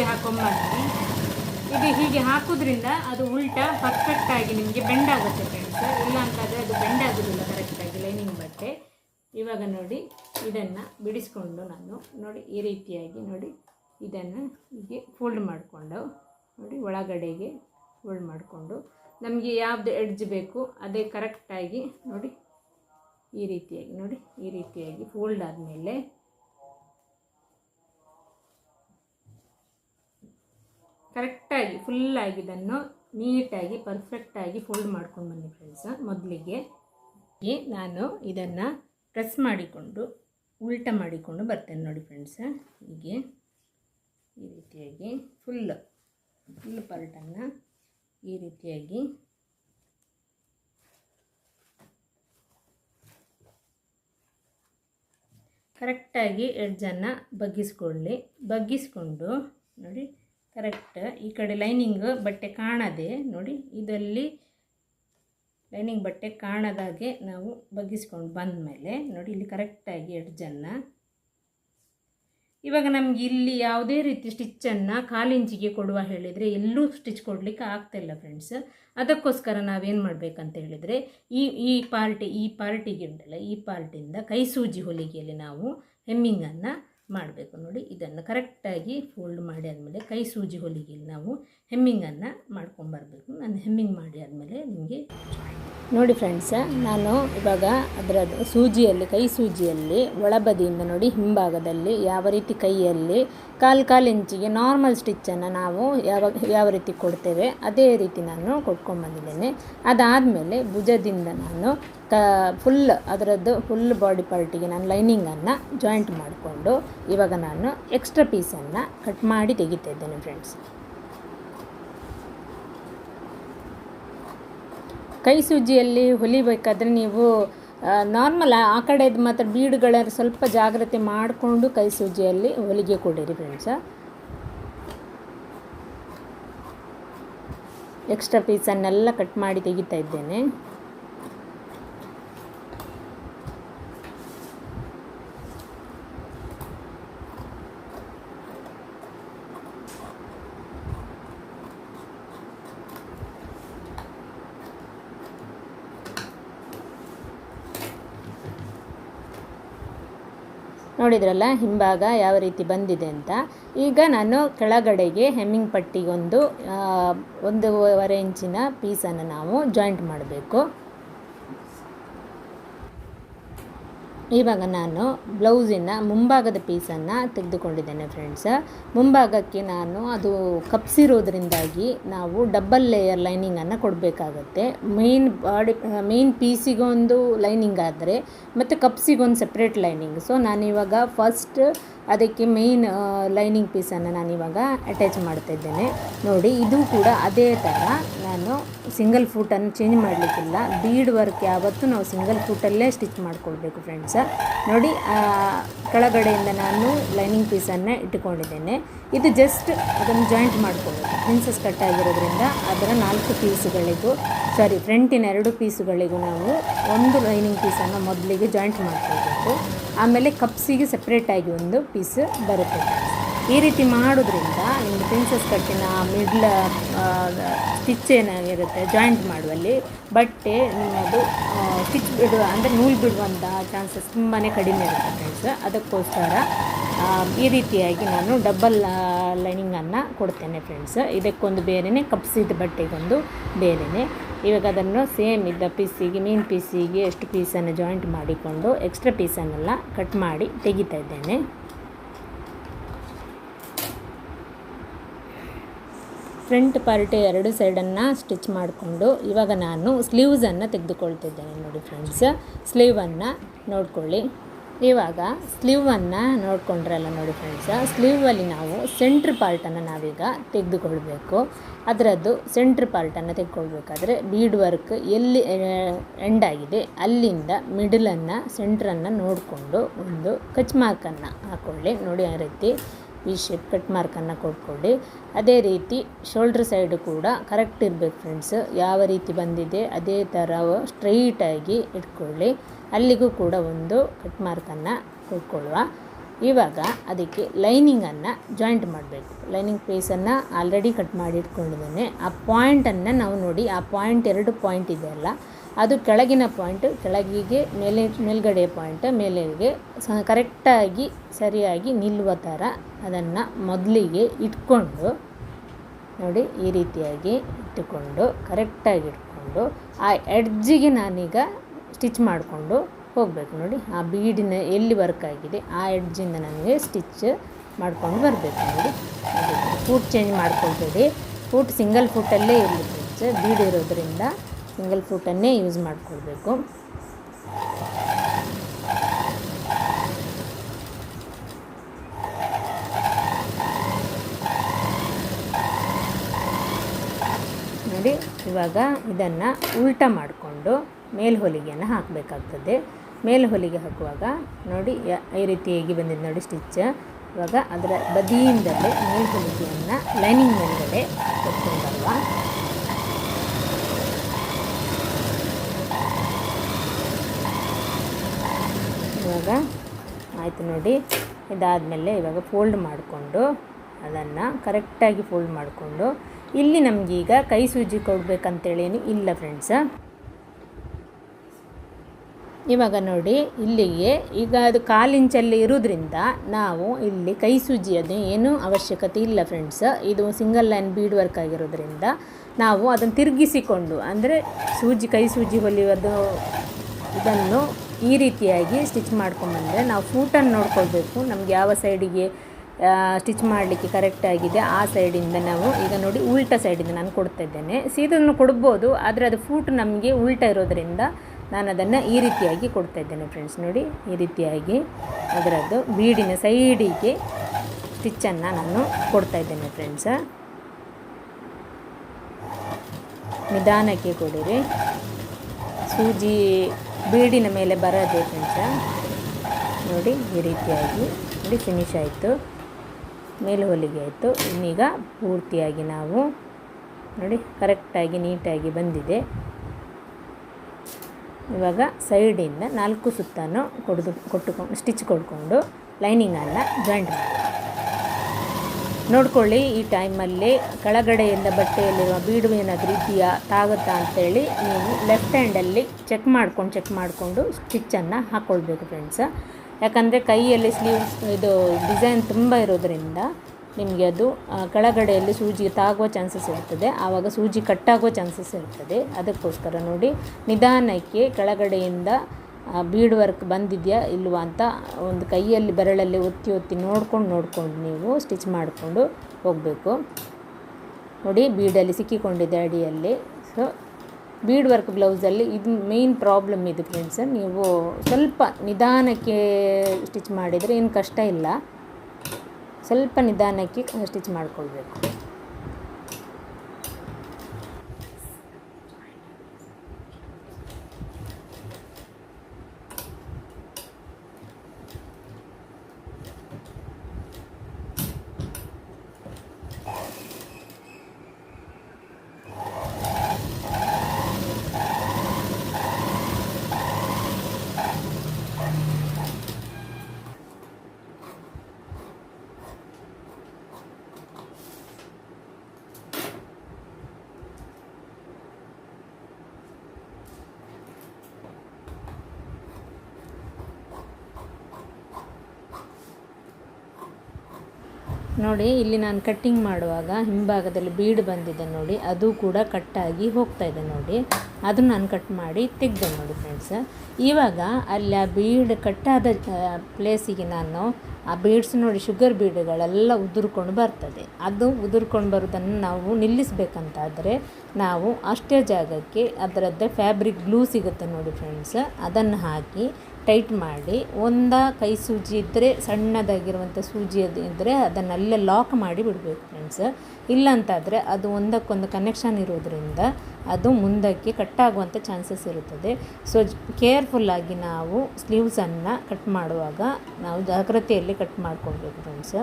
ಇದ್ದೇನೆ ಹಾಕೊಂಬರ್ತೀನಿ ಇದು ಹೀಗೆ ಹಾಕೋದ್ರಿಂದ ಅದು ಉಲ್ಟಾ ಪರ್ಫೆಕ್ಟಾಗಿ ನಿಮಗೆ ಬೆಂಡ್ ಆಗುತ್ತೆ ಫ್ರೆಂಡ್ಸ್ ಇಲ್ಲ ಅಂತಾದರೆ ಅದು ಬೆಂಡ್ ಆಗೋದಿಲ್ಲ ಕರೆಕ್ಟಾಗಿ ಲೈನಿಂಗ್ ಬಟ್ಟೆ. ಇವಾಗ ನೋಡಿ, ಇದನ್ನು ಬಿಡಿಸ್ಕೊಂಡು ನಾನು ನೋಡಿ ಈ ರೀತಿಯಾಗಿ ನೋಡಿ ಇದನ್ನು ಹೀಗೆ ಫೋಲ್ಡ್ ಮಾಡಿಕೊಂಡು ನೋಡಿ ಒಳಗಡೆಗೆ ಫೋಲ್ಡ್ ಮಾಡಿಕೊಂಡು ನಮಗೆ ಯಾವುದು ಎಡ್ಜ್ ಬೇಕು ಅದೇ ಕರೆಕ್ಟಾಗಿ ನೋಡಿ ಈ ರೀತಿಯಾಗಿ ನೋಡಿ ಈ ರೀತಿಯಾಗಿ ಫೋಲ್ಡ್ ಆದಮೇಲೆ ಕರೆಕ್ಟಾಗಿ ಫುಲ್ಲಾಗಿ ಇದನ್ನು ನೀಟಾಗಿ, ಪರ್ಫೆಕ್ಟಾಗಿ ಫೋಲ್ಡ್ ಮಾಡ್ಕೊಂಡು ಬನ್ನಿ ಫ್ರೆಂಡ್ಸ ಮೊದಲಿಗೆ ನಾನು ಇದನ್ನು ಪ್ರೆಸ್ ಮಾಡಿಕೊಂಡು, ಉಲ್ಟ ಮಾಡಿಕೊಂಡು ಬರ್ತೇನೆ ನೋಡಿ ಫ್ರೆಂಡ್ಸ ಹೀಗೆ ಈ ರೀತಿಯಾಗಿ ಫುಲ್ ಫುಲ್ ಪಾರ್ಟನ್ನು ಈ ರೀತಿಯಾಗಿ ಕರೆಕ್ಟಾಗಿ ಎಡ್ಜನ್ನು ಬಗ್ಗಿಸ್ಕೊಳ್ಳಿ. ಬಗ್ಗಿಸ್ಕೊಂಡು ನೋಡಿ ಕರೆಕ್ಟ್ ಈ ಕಡೆ ಲೈನಿಂಗ್ ಬಟ್ಟೆ ಕಾಣದೆ, ನೋಡಿ, ಇದರಲ್ಲಿ ಲೈನಿಂಗ್ ಬಟ್ಟೆ ಕಾಣದಾಗೆ ನಾವು ಬಗ್ಗಿಸ್ಕೊಂಡು ಬಂದ ಮೇಲೆ ನೋಡಿ, ಇಲ್ಲಿ ಕರೆಕ್ಟಾಗಿ ಎಡ್ಜನ್ನು ಇವಾಗ ನಮ್ಗೆ ಇಲ್ಲಿ ಯಾವುದೇ ರೀತಿ ಸ್ಟಿಚ್ಚನ್ನು ಕಾಲಿಂಚಿಗೆ ಕೊಡುವ ಹೇಳಿದರೆ ಎಲ್ಲೂ ಸ್ಟಿಚ್ ಕೊಡಲಿಕ್ಕೆ ಆಗ್ತಾಯಿಲ್ಲ ಫ್ರೆಂಡ್ಸ್ ಅದಕ್ಕೋಸ್ಕರ ನಾವೇನು ಮಾಡಬೇಕಂತ ಹೇಳಿದರೆ, ಈ ಈ ಪಾರ್ಟಿ, ಈ ಪಾರ್ಟಿಗೆ ಉಂಟಲ್ಲ ಈ ಪಾರ್ಟಿಂದ ಕೈ ಸೂಜಿ ಹೊಲಿಗೆಯಲ್ಲಿ ನಾವು ಹೆಮ್ಮಿಂಗನ್ನು ಮಾಡಬೇಕು ನೋಡಿ. ಇದನ್ನು ಕರೆಕ್ಟಾಗಿ ಫೋಲ್ಡ್ ಮಾಡಿ ಆದಮೇಲೆ ಕೈ ಸೂಜಿ ಹೊಲಿಗೆ ನಾವು ಹೆಮ್ಮಿಂಗನ್ನು ಮಾಡ್ಕೊಂಬರ್ಬೇಕು. ನಾನು ಹೆಮ್ಮಿಂಗ್ ಮಾಡಿ ಆದಮೇಲೆ ನಿಮಗೆ ನೋಡಿ ಫ್ರೆಂಡ್ಸ್, ನಾನು ಇವಾಗ ಅದರದ್ದು ಸೂಜಿಯಲ್ಲಿ, ಕೈ ಸೂಜಿಯಲ್ಲಿ, ಒಳಬದಿಯಿಂದ ನೋಡಿ ಹಿಂಭಾಗದಲ್ಲಿ, ಯಾವ ರೀತಿ ಕೈಯಲ್ಲಿ, ಕಾಲು ಕಾಲು ಇಂಚಿಗೆ ನಾರ್ಮಲ್ ಸ್ಟಿಚ್ಚನ್ನು ನಾವು ಯಾವ ಯಾವ ರೀತಿ ಕೊಡ್ತೇವೆ, ಅದೇ ರೀತಿ ನಾನು ಕೊಟ್ಕೊಂಡ್ಬಂದಿದ್ದೇನೆ ಅದಾದಮೇಲೆ ಭುಜದಿಂದ ನಾನು ಕ ಫುಲ್ ಅದರದ್ದು ಫುಲ್ ಬಾಡಿ ಪಾರ್ಟಿಗೆ ನಾನು ಲೈನಿಂಗನ್ನು ಜಾಯಿಂಟ್ ಮಾಡಿಕೊಂಡು, ಇವಾಗ ನಾನು ಎಕ್ಸ್ಟ್ರಾ ಪೀಸನ್ನು ಕಟ್ ಮಾಡಿ ತೆಗಿತಾ ಇದ್ದೇನೆ ಫ್ರೆಂಡ್ಸ್. ಕೈ ಸೂಜಿಯಲ್ಲಿ ಹೊಲಿಬೇಕಾದ್ರೆ ನೀವು ನಾರ್ಮಲ್ ಆ ಕಡೆದು ಮಾತ್ರ ಬೀಡುಗಳ ಸ್ವಲ್ಪ ಜಾಗ್ರತೆ ಮಾಡಿಕೊಂಡು ಕೈ ಸೂಜಿಯಲ್ಲಿ ಹೊಲಿಗೆ ಕೊಡಿರಿ ಫ್ರೆಂಡ್ಸ ಎಕ್ಸ್ಟ್ರಾ ಪೀಸನ್ನೆಲ್ಲ ಕಟ್ ಮಾಡಿ ತೆಗಿತಾ ಇದ್ದೇನೆ. ನೋಡಿದ್ರಲ್ಲ, ಹಿಂಭಾಗ ಯಾವ ರೀತಿ ಬಂದಿದೆ ಅಂತ. ಈಗ ನಾನು ಕೆಳಗಡೆಗೆ ಹೆಮ್ಮಿಂಗ್ ಪಟ್ಟಿಗೊಂದು ಒಂದೂವರೆ ಇಂಚಿನ ಪೀಸನ್ನು ನಾವು ಜಾಯಿಂಟ್ ಮಾಡಬೇಕು. ಇವಾಗ ನಾನು ಬ್ಲೌಸಿನ ಮುಂಭಾಗದ ಪೀಸನ್ನು ತೆಗೆದುಕೊಂಡಿದ್ದೇನೆ ಫ್ರೆಂಡ್ಸ್ ಮುಂಭಾಗಕ್ಕೆ ನಾನು ಅದು ಕಪ್ಸಿರೋದ್ರಿಂದಾಗಿ ನಾವು ಡಬ್ಬಲ್ ಲೇಯರ್ ಲೈನಿಂಗನ್ನು ಕೊಡಬೇಕಾಗತ್ತೆ. ಮೇನ್ ಬಾಡಿ ಮೇನ್ ಪೀಸಿಗೊಂದು ಲೈನಿಂಗ್ ಆದರೆ ಮತ್ತು ಕಪ್ಸಿಗೊಂದು ಸಪ್ರೇಟ್ ಲೈನಿಂಗ್ ಸೊ ನಾನಿವಾಗ ಫಸ್ಟ್ ಅದಕ್ಕೆ ಮೇಯ್ನ್ ಲೈನಿಂಗ್ ಪೀಸನ್ನು ನಾನಿವಾಗ ಅಟ್ಯಾಚ್ ಮಾಡ್ತಾ ಇದ್ದೇನೆ ನೋಡಿ, ಇದು ಕೂಡ ಅದೇ ಥರ ನಾನು ಸಿಂಗಲ್ ಫೂಟನ್ನು ಚೇಂಜ್ ಮಾಡಲಿಕ್ಕಿಲ್ಲ. ಬೀಡ್ ವರ್ಕ್ ಯಾವತ್ತೂ ನಾವು ಸಿಂಗಲ್ ಫೂಟಲ್ಲೇ ಸ್ಟಿಚ್ ಮಾಡಿಕೊಳ್ಬೇಕು ಫ್ರೆಂಡ್ಸ ನೋಡಿ ಕೆಳಗಡೆಯಿಂದ ನಾನು ಲೈನಿಂಗ್ ಪೀಸನ್ನು ಇಟ್ಟುಕೊಂಡಿದ್ದೇನೆ. ಇದು ಜಸ್ಟ್ ಅದನ್ನು ಜಾಯಿಂಟ್ ಮಾಡ್ಕೊಳ್ಬೇಕು. ಪ್ರಿನ್ಸಸ್ ಕಟ್ ಆಗಿರೋದ್ರಿಂದ ಅದರ ನಾಲ್ಕು ಪೀಸುಗಳಿಗೂ ಸಾರಿ ಫ್ರಂಟಿನ ಎರಡು ಪೀಸುಗಳಿಗೂ ನಾವು ಒಂದು ಲೈನಿಂಗ್ ಪೀಸನ್ನು ಮೊದಲಿಗೆ ಜಾಯಿಂಟ್ ಮಾಡ್ಕೊಳ್ಬೇಕು. ಆಮೇಲೆ ಕಪ್ಸಿಗೆ ಸಪ್ರೇಟಾಗಿ ಒಂದು ಪೀಸ್ ಬರುತ್ತೆ. ಈ ರೀತಿ ಮಾಡೋದ್ರಿಂದ ನಿಮ್ಮ ಪ್ರಿನ್ಸಸ್ ಕಟ್ಟಿನ ಮಿಡ್ಲ್ ಸ್ಟಿಚ್ ಏನಾಗಿರುತ್ತೆ ಜಾಯಿಂಟ್ ಮಾಡುವಲ್ಲಿ ಬಟ್ಟೆ ನಿಮ್ಮದು ಸ್ಟಿಚ್ ಬಿಡುವ, ಅಂದರೆ ನೂಲ್ ಬಿಡುವಂಥ ಚಾನ್ಸಸ್ ತುಂಬಾ ಕಡಿಮೆ ಇರುತ್ತೆ ಫ್ರೆಂಡ್ಸ್ ಅದಕ್ಕೋಸ್ಕರ ಈ ರೀತಿಯಾಗಿ ನಾನು ಡಬಲ್ ಲೈನಿಂಗನ್ನು ಕೊಡ್ತೇನೆ ಫ್ರೆಂಡ್ಸ್ ಇದಕ್ಕೊಂದು ಬೇರೆಯೇ ಕಪ್ಸಿದ ಬಟ್ಟೆಗೊಂದು ಬೇರೆಯೇ ಇವಾಗ ಅದನ್ನು ಸೇಮ್ ಇದ್ದ ಪೀಸಿಗೆ ಮೀನು ಪೀಸಿಗೆ ಎಷ್ಟು ಪೀಸನ್ನು ಜಾಯಿಂಟ್ ಮಾಡಿಕೊಂಡು ಎಕ್ಸ್ಟ್ರಾ ಪೀಸನ್ನೆಲ್ಲ ಕಟ್ ಮಾಡಿ ತೆಗಿತಾ ಇದ್ದೇನೆ. ಫ್ರಂಟ್ ಪಾರ್ಟ್ ಎರಡು ಸೈಡನ್ನು ಸ್ಟಿಚ್ ಮಾಡಿಕೊಂಡು ಇವಾಗ ನಾನು ಸ್ಲೀವ್ಸನ್ನು ತೆಗೆದುಕೊಳ್ತಿದ್ದೇನೆ ನೋಡಿ ಫ್ರೆಂಡ್ಸ್ ಸ್ಲೀವನ್ನು ನೋಡ್ಕೊಳ್ಳಿ. ಇವಾಗ ಸ್ಲೀವನ್ನು ನೋಡಿಕೊಂಡ್ರಲ್ಲ ನೋಡಿ ಫ್ರೆಂಡ್ಸ್ ಸ್ಲೀವಲ್ಲಿ ನಾವು ಸೆಂಟ್ರ್ ಪಾರ್ಟನ್ನು ನಾವೀಗ ತೆಗೆದುಕೊಳ್ಬೇಕು. ಅದರದ್ದು ಸೆಂಟ್ರ್ ಪಾರ್ಟನ್ನು ತೆಗೆದುಕೊಳ್ಬೇಕಾದ್ರೆ ಬೀಡ್ ವರ್ಕ್ ಎಲ್ಲಿ ಎಂಡ್ ಆಗಿದೆ, ಅಲ್ಲಿಂದ ಮಿಡಲನ್ನು ಸೆಂಟ್ರನ್ನು ನೋಡಿಕೊಂಡು ಒಂದು ಕಚ್ ಮಾರ್ಕನ್ನು ಹಾಕ್ಕೊಳ್ಳಿ ನೋಡಿ ಆ ರೀತಿ ಈ ಶೇಪ್ ಕಟ್ ಮಾರ್ಕನ್ನು ಕೊಟ್ಕೊಳ್ಳಿ. ಅದೇ ರೀತಿ ಶೋಲ್ಡ್ರ್ ಸೈಡು ಕೂಡ ಕರೆಕ್ಟ್ ಇರಬೇಕು ಫ್ರೆಂಡ್ಸ್ ಯಾವ ರೀತಿ ಬಂದಿದೆ, ಅದೇ ಥರ ಸ್ಟ್ರೈಟಾಗಿ ಇಟ್ಕೊಳ್ಳಿ. ಅಲ್ಲಿಗೂ ಕೂಡ ಒಂದು ಕಟ್ ಮಾರ್ಕನ್ನು ಕೊಟ್ಕೊಳ್ಳುವ ಇವಾಗ ಅದಕ್ಕೆ ಲೈನಿಂಗನ್ನು ಜಾಯಿಂಟ್ ಮಾಡಬೇಕು. ಲೈನಿಂಗ್ ಪೀಸನ್ನು ಆಲ್ರೆಡಿ ಕಟ್ ಮಾಡಿಟ್ಕೊಂಡಿದ್ದೇನೆ. ಆ ಪಾಯಿಂಟನ್ನು ನಾವು ನೋಡಿ, ಆ ಪಾಯಿಂಟ್ ಎರಡು ಪಾಯಿಂಟ್ ಇದೆ ಅಲ್ಲ? ಅದು ಕೆಳಗಿನ ಪಾಯಿಂಟ್ ಕೆಳಗಿಗೆ ಮೇಲೆ, ಮೇಲ್ಗಡೆ ಪಾಯಿಂಟ್ ಮೇಲೆಗೆ ಸ ಕರೆಕ್ಟಾಗಿ ಸರಿಯಾಗಿ ನಿಲ್ಲುವ ಥರ ಅದನ್ನು ಮೊದಲಿಗೆ ಇಟ್ಕೊಂಡು, ನೋಡಿ ಈ ರೀತಿಯಾಗಿ ಇಟ್ಟುಕೊಂಡು ಕರೆಕ್ಟಾಗಿ ಇಟ್ಕೊಂಡು, ಆ ಎಡ್ಜಿಗೆ ನಾನೀಗ ಸ್ಟಿಚ್ ಮಾಡಿಕೊಂಡು ಹೋಗಬೇಕು ನೋಡಿ. ಆ ಬೀಡಿನ ಎಲ್ಲಿ ವರ್ಕ್ ಆಗಿದೆ, ಆ ಎಡ್ಜಿಂದ ನನಗೆ ಸ್ಟಿಚ್ ಮಾಡ್ಕೊಂಡು ಬರಬೇಕು ನೋಡಿ. ಫೂಟ್ ಚೇಂಜ್ ಮಾಡ್ಕೊಳ್ಬೇಡಿ ಫೂಟ್ ಸಿಂಗಲ್ ಫೂಟಲ್ಲೇ ಇರಲಿ ಸ್ಟಿಚ್ ಬೀಡ್ ಇರೋದ್ರಿಂದ ಸಿಂಗಲ್ ಫೂಟನ್ನೇ ಯೂಸ್ ಮಾಡ್ಕೊಳ್ಬೇಕು. ನೋಡಿ, ಇವಾಗ ಇದನ್ನು ಉಲ್ಟ ಮಾಡಿಕೊಂಡು ಮೇಲ್ಹೊಲಿಗೆಯನ್ನು ಹಾಕಬೇಕಾಗ್ತದೆ. ಮೇಲ್ಹೊಲಿಗೆ ಹಾಕುವಾಗ ನೋಡಿ ಈ ರೀತಿ ಹೇಗೆ ಬಂದಿದೆ ನೋಡಿ ಸ್ಟಿಚ್ ಇವಾಗ ಅದರ ಬದಿಯಿಂದಲೇ ಮೇಲ್ಹೊಲಿಗೆಯನ್ನು ಲೈನಿಂಗ್ ಮೇಲ್ಗಡೆ ಕೊಟ್ಕೊಂಡಲ್ವ? ಇವಾಗ ಆಯಿತು ನೋಡಿ, ಇದಾದಮೇಲೆ ಇವಾಗ ಫೋಲ್ಡ್ ಮಾಡಿಕೊಂಡು ಅದನ್ನು ಕರೆಕ್ಟಾಗಿ ಫೋಲ್ಡ್ ಮಾಡಿಕೊಂಡು, ಇಲ್ಲಿ ನಮಗೀಗ ಕೈ ಸೂಜಿ ಕೊಡಬೇಕಂತೇಳೇನು ಇಲ್ಲ ಫ್ರೆಂಡ್ಸ ಇವಾಗ ನೋಡಿ, ಇಲ್ಲಿಗೆ ಈಗ ಅದು ಕಾಲಿಂಚಲ್ಲಿ ಇರೋದ್ರಿಂದ ನಾವು ಇಲ್ಲಿ ಕೈ ಸೂಜಿಯದು ಏನೂ ಅವಶ್ಯಕತೆ ಇಲ್ಲ ಫ್ರೆಂಡ್ಸ್ ಇದು ಸಿಂಗಲ್ ಲೈನ್ ಬೀಡ್ ವರ್ಕ್ ಆಗಿರೋದ್ರಿಂದ ನಾವು ಅದನ್ನು ತಿರುಗಿಸಿಕೊಂಡು, ಅಂದರೆ ಸೂಜಿ, ಕೈ ಸೂಜಿ ಹೊಲಿಯೋದು ಇದನ್ನು ಈ ರೀತಿಯಾಗಿ ಸ್ಟಿಚ್ ಮಾಡ್ಕೊಂಬಂದರೆ ನಾವು ಫೂಟನ್ನು ನೋಡ್ಕೊಳ್ಬೇಕು. ನಮ್ಗೆ ಯಾವ ಸೈಡಿಗೆ ಸ್ಟಿಚ್ ಮಾಡಲಿಕ್ಕೆ ಕರೆಕ್ಟ್ ಆಗಿದೆ, ಆ ಸೈಡಿಂದ ನಾವು ಈಗ ನೋಡಿ ಉಲ್ಟಾ ಸೈಡಿಂದ ನಾನು ಕೊಡ್ತಾ ಇದ್ದೇನೆ. ಸೀದನ್ನು ಕೊಡ್ಬೋದು, ಆದರೆ ಅದು ಫೂಟ್ ನಮಗೆ ಉಲ್ಟಾ ಇರೋದರಿಂದ ನಾನು ಅದನ್ನು ಈ ರೀತಿಯಾಗಿ ಕೊಡ್ತಾ ಇದ್ದೇನೆ ಫ್ರೆಂಡ್ಸ್ ನೋಡಿ, ಈ ರೀತಿಯಾಗಿ ಅದರದ್ದು ಬೀಡಿನ ಸೈಡಿಗೆ ಸ್ಟಿಚ್ಚನ್ನು ನಾನು ಕೊಡ್ತಾ ಇದ್ದೇನೆ ಫ್ರೆಂಡ್ಸ ನಿಧಾನಕ್ಕೆ ಕೊಡಿರಿ. ಸೂಜಿ ಬೀಡಿನ ಮೇಲೆ ಬರದೆ ಫ್ರೆಂಡ್ಸ ನೋಡಿ, ಈ ರೀತಿಯಾಗಿ ನೋಡಿ ಫಿನಿಶ್ ಆಯಿತು. ಮೇಲೆ ಹೊಲಿಗೆ ಆಯಿತು. ಇನ್ನೀಗ ಪೂರ್ತಿಯಾಗಿ ನಾವು ನೋಡಿ ಕರೆಕ್ಟಾಗಿ ನೀಟಾಗಿ ಬಂದಿದೆ. ಇವಾಗ ಸೈಡಿಂದ ನಾಲ್ಕು ಸುತ್ತನ್ನು ಕೊಡ್ದು ಕೊಟ್ಟುಕೊಂಡು ಸ್ಟಿಚ್ ಕೊಡ್ಕೊಂಡು ಲೈನಿಂಗನ್ನು ಜಾಯಿಂಟ್ ಮಾಡಿ. ನೋಡ್ಕೊಳ್ಳಿ, ಈ ಟೈಮಲ್ಲಿ ಕೆಳಗಡೆಯಿಂದ ಬಟ್ಟೆಯಲ್ಲಿರುವ ಬೀಡು ಏನಾದರೂ ಇದೆಯಾ ತಾಗುತ್ತಾ ಅಂತೇಳಿ ನೀವು ಲೆಫ್ಟ್ ಹ್ಯಾಂಡಲ್ಲಿ ಚೆಕ್ ಮಾಡ್ಕೊಂಡು ಚೆಕ್ ಮಾಡಿಕೊಂಡು ಸ್ಟಿಚ್ಚನ್ನು ಹಾಕ್ಕೊಳ್ಬೇಕು ಫ್ರೆಂಡ್ಸ್ ಯಾಕಂದರೆ ಕೈಯಲ್ಲಿ ಸ್ಲೀವ್ಸ್ ಇದು ಡಿಸೈನ್ ತುಂಬ ಇರೋದ್ರಿಂದ ನಿಮಗೆ ಅದು ಕೆಳಗಡೆಯಲ್ಲಿ ಸೂಜಿ ತಾಗುವ ಚಾನ್ಸಸ್ ಇರ್ತದೆ ಆವಾಗ ಸೂಜಿ ಕಟ್ಟಾಗುವ ಚಾನ್ಸಸ್ ಇರ್ತದೆ ಅದಕ್ಕೋಸ್ಕರ ನೋಡಿ, ನಿಧಾನಕ್ಕೆ ಕೆಳಗಡೆಯಿಂದ ಬೀಡ್ ವರ್ಕ್ ಬಂದಿದೆಯಾ ಇಲ್ವಾ ಅಂತ ಒಂದು ಕೈಯಲ್ಲಿ ಬೆರಳಲ್ಲಿ ಒತ್ತಿ ಒತ್ತಿ ನೋಡ್ಕೊಂಡು ನೋಡ್ಕೊಂಡು ನೀವು ಸ್ಟಿಚ್ ಮಾಡಿಕೊಂಡು ಹೋಗಬೇಕು. ನೋಡಿ, ಬೀಡಲ್ಲಿ ಸಿಕ್ಕಿಕೊಂಡಿದೆ ಅಡಿಯಲ್ಲಿ. ಸೊ ಬೀಡ್ ವರ್ಕ್ ಬ್ಲೌಸಲ್ಲಿ ಇದು ಮೇಯ್ನ್ ಪ್ರಾಬ್ಲಮ್ ಇದು ಫ್ರೆಂಡ್ಸ್ ನೀವು ಸ್ವಲ್ಪ ನಿಧಾನಕ್ಕೆ ಸ್ಟಿಚ್ ಮಾಡಿದರೆ ಏನು ಕಷ್ಟ ಇಲ್ಲ. ಸ್ವಲ್ಪ ನಿಧಾನಕ್ಕೆ ಸ್ಟಿಚ್ ಮಾಡ್ಕೊಳ್ಬೇಕು. ನೋಡಿ, ಇಲ್ಲಿ ನಾನು ಕಟ್ಟಿಂಗ್ ಮಾಡುವಾಗ ಹಿಂಭಾಗದಲ್ಲಿ ಬೀಡ್ ಬಂದಿದೆ ನೋಡಿ, ಅದು ಕೂಡ ಕಟ್ಟಾಗಿ ಹೋಗ್ತಾ ಇದೆ ನೋಡಿ. ಅದು ನಾನು ಕಟ್ ಮಾಡಿ ತೆಗೆದೆ ನೋಡಿ ಫ್ರೆಂಡ್ಸ್ ಇವಾಗ ಅಲ್ಲಿ ಆ ಬೀಡ್ ಕಟ್ಟಾದ ಪ್ಲೇಸಿಗೆ ನಾನು ಆ ಬೀಡ್ಸ್ ನೋಡಿ ಶುಗರ್ ಬೀಡುಗಳೆಲ್ಲ ಉದುರ್ಕೊಂಡು ಬರ್ತದೆ. ಅದು ಉದುರ್ಕೊಂಡು ಬರೋದನ್ನು ನಾವು ನಿಲ್ಲಿಸಬೇಕಂತಾದರೆ ನಾವು ಅಷ್ಟೇ ಜಾಗಕ್ಕೆ ಅದರದ್ದೇ ಫ್ಯಾಬ್ರಿಕ್ ಗ್ಲೂ ಸಿಗುತ್ತೆ ನೋಡಿ ಫ್ರೆಂಡ್ಸ್ ಅದನ್ನು ಹಾಕಿ ಟೈಟ್ ಮಾಡಿ, ಒಂದ ಕೈ ಸೂಜಿ ಇದ್ದರೆ ಸಣ್ಣದಾಗಿರುವಂಥ ಸೂಜಿ ಅದು ಇದ್ದರೆ ಅದನ್ನಲ್ಲೇ ಲಾಕ್ ಮಾಡಿ ಬಿಡಬೇಕು ಫ್ರೆಂಡ್ಸ್ ಇಲ್ಲ ಅಂತಾದರೆ ಅದು ಒಂದಕ್ಕೊಂದು ಕನೆಕ್ಷನ್ ಇರೋದ್ರಿಂದ ಅದು ಮುಂದಕ್ಕೆ ಕಟ್ಟಾಗುವಂಥ ಚಾನ್ಸಸ್ ಇರುತ್ತದೆ. ಸೊ ಕೇರ್ಫುಲ್ಲಾಗಿ ನಾವು ಸ್ಲೀವ್ಸನ್ನು ಕಟ್ ಮಾಡುವಾಗ ನಾವು ಜಾಗ್ರತೆಯಲ್ಲಿ ಕಟ್ ಮಾಡ್ಕೊಳ್ಬೇಕು ಫ್ರೆಂಡ್ಸ್